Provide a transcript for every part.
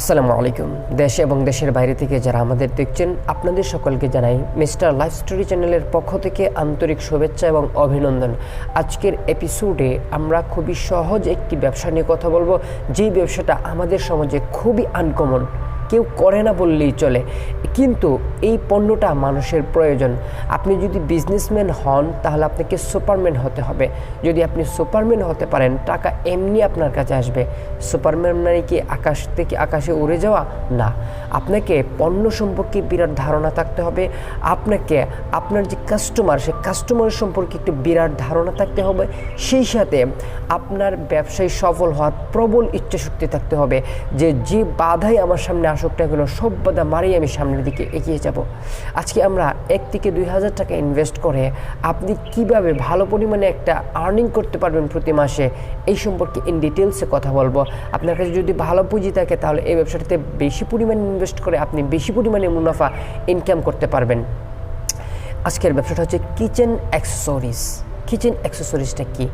আসসালামু আলাইকুম। দেশ এবং দেশের বাইরে থেকে যারা আমাদের দেখছেন, আপনাদের সকলকে জানাই মিস্টার লাইফ স্টোরি চ্যানেলের পক্ষ থেকে আন্তরিক শুভেচ্ছা এবং অভিনন্দন। আজকের এপিসোডে আমরা খুবই সহজ একটি ব্যবসা নিয়ে কথা বলব। যেই ব্যবসাটা আমাদের সমাজে খুবই আনকমন কেউ করে না বললেই চলে। কিন্তু এই পণ্যটা মানুষের প্রয়োজন। আপনি যদি বিজনেসম্যান হন, তাহলে আপনাকে সুপারম্যান হতে হবে। যদি আপনি সুপারম্যান হতে পারেন, টাকা এমনি আপনার কাছে আসবে। সুপারম্যান মানে কি আকাশ থেকে আকাশে উড়ে যাওয়া? না। আপনাকে পণ্য সম্পর্কে বিরাট ধারণা থাকতে হবে। আপনাকে, আপনার যে কাস্টমার সেই কাস্টমার সম্পর্কে একটু বিরাট ধারণা থাকতে হবে। সেই সাথে আপনার ব্যবসায় সফল হওয়ার প্রবল ইচ্ছাশক্তি থাকতে হবে। যে যে বাধাই আমার সামনে আসুক না কেন সব মারিয়ে আমি সামনের দিকে এগিয়ে যাব। আজকে আমরা এক থেকে দুই হাজার টাকা ইনভেস্ট করে আপনি কীভাবে ভালো পরিমাণে একটা আর্নিং করতে পারবেন প্রতি মাসে, এই সম্পর্কে ইন ডিটেলসে কথা বলব। আপনার কাছে যদি ভালো পুঁজি থাকে, তাহলে এই ব্যবসাটাতে বেশি পরিমাণে ইনভেস্ট করে আপনি বেশি পরিমাণে মুনাফা ইনকাম করতে পারবেন। আজকের ব্যবসাটা হচ্ছে কিচেন অ্যাক্সেসরিজ কিচেন অ্যাক্সেসরিজটা কি?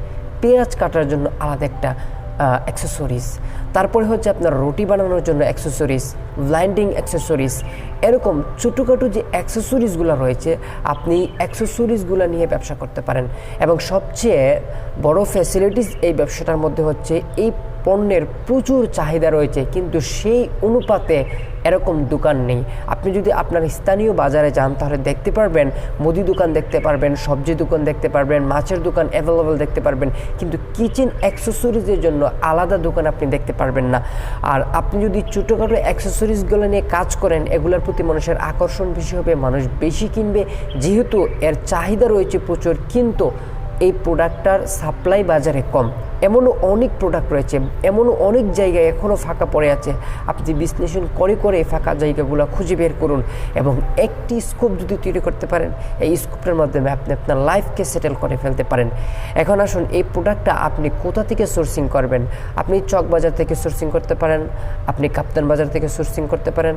পেঁয়াজ কাটার জন্য আলাদা একটা অ্যাক্সেসরিজ তারপরে হচ্ছে আপনার রুটি বানানোর জন্য অ্যাক্সেসরিজ ব্লাইন্ডিং অ্যাক্সেসরিজ এরকম ছোটোখাটো যে অ্যাক্সেসরিজগুলো রয়েছে, আপনি অ্যাক্সেসরিজগুলো নিয়ে ব্যবসা করতে পারেন। এবং সবচেয়ে বড় ফ্যাসিলিটিস এই ব্যবসাটার মধ্যে হচ্ছে এই পণ্যের প্রচুর চাহিদা রয়েছে, কিন্তু সেই অনুপাতে এরকম দোকান নেই। আপনি যদি আপনার স্থানীয় বাজারে যান, তাহলে দেখতে পারবেন, মুদি দোকান দেখতে পারবেন, সবজি দোকান দেখতে পারবেন, মাছের দোকান অ্যাভেলেবেল দেখতে পারবেন, কিন্তু কিচেন অ্যাক্সেসরিজের জন্য আলাদা দোকান আপনি দেখতে পারবেন না। আর আপনি যদি ছোটোখাটো অ্যাক্সেসরিজগুলো নিয়ে কাজ করেন, এগুলোর প্রতি মানুষের আকর্ষণ বেশি হবে, মানুষ বেশি কিনবে। যেহেতু এর চাহিদা রয়েছে প্রচুর, কিন্তু এই প্রোডাক্টটার সাপ্লাই বাজারে কম। এমনও অনেক প্রোডাক্ট রয়েছে, এমনও অনেক জায়গায় এখনও ফাঁকা পড়ে আছে। আপনি বিশ্লেষণ করে করে এই ফাঁকা জায়গাগুলো খুঁজে বের করুন এবং একটি স্কোপ যদি তৈরি করতে পারেন, এই স্কোপটার মাধ্যমে আপনি আপনার লাইফকে সেটেল করে ফেলতে পারেন। এখন আসুন, এই প্রোডাক্টটা আপনি কোথা থেকে সোর্সিং করবেন? আপনি চক বাজার থেকে সোর্সিং করতে পারেন, আপনি কাপ্তান বাজার থেকে সোর্সিং করতে পারেন,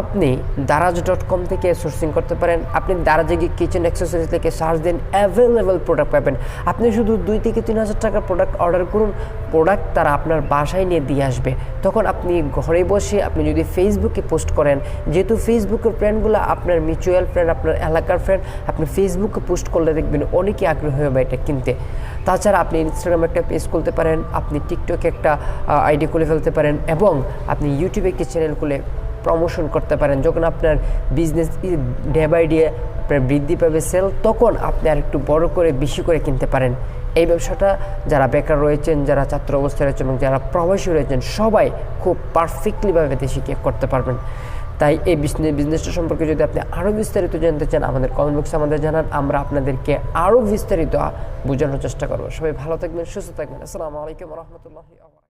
আপনি দারাজ ডট কম থেকে সোর্সিং করতে পারেন, আপনি দারাজে গিয়ে কিচেন অ্যাক্সেসরিজ থেকে সার্চ দেন অ্যাভেলেবেল প্রোডাক্ট পাবেন। আপনি শুধু দুই থেকে তিন হাজার টাকার প্রোডাক্ট অর্ডার করুন প্রোডাক্ট তারা আপনার বাসায় নিয়ে দিয়ে আসবে। তখন আপনি ঘরে বসে আপনি যদি ফেসবুকে পোস্ট করেন, যেহেতু ফেসবুকের ফ্রেন্ডগুলো আপনার মিউচুয়াল ফ্রেন্ড আপনার এলাকার ফ্রেন্ড আপনি ফেসবুকে পোস্ট করলে দেখবেন অনেকেই আগ্রহী হবে এটা কিনতে। তাছাড়া আপনি ইনস্টাগ্রামে একটা পেজ খুলতে পারেন, আপনি টিকটকে একটা আইডি খুলে ফেলতে পারেন এবং আপনি ইউটিউবে একটি চ্যানেল খুলে প্রমোশন করতে পারেন। যখন আপনার বিজনেস ডে বাই ডে আপনার বৃদ্ধি পাবে সেল তখন আপনি আর একটু বড় করে, বেশি করে কিনতে পারেন। এই ব্যবসাটা যারা বেকার রয়েছেন, যারা ছাত্র অবস্থায় রয়েছেন এবং যারা প্রবাসী রয়েছেন, সবাই খুব পারফেক্টলিভাবে দেশে করতে পারবেন। তাই এই বিজনেস বিজনেসটা সম্পর্কে যদি আপনি আরও বিস্তারিত জানতে চান, আমাদের কমেন্ট বক্সে আমাদের জানান, আমরা আপনাদেরকে আরও বিস্তারিত বোঝানোর চেষ্টা করব। সবাই ভালো থাকবেন, সুস্থ থাকবেন। আসসালামু আলাইকুম রহমতুল্লাহ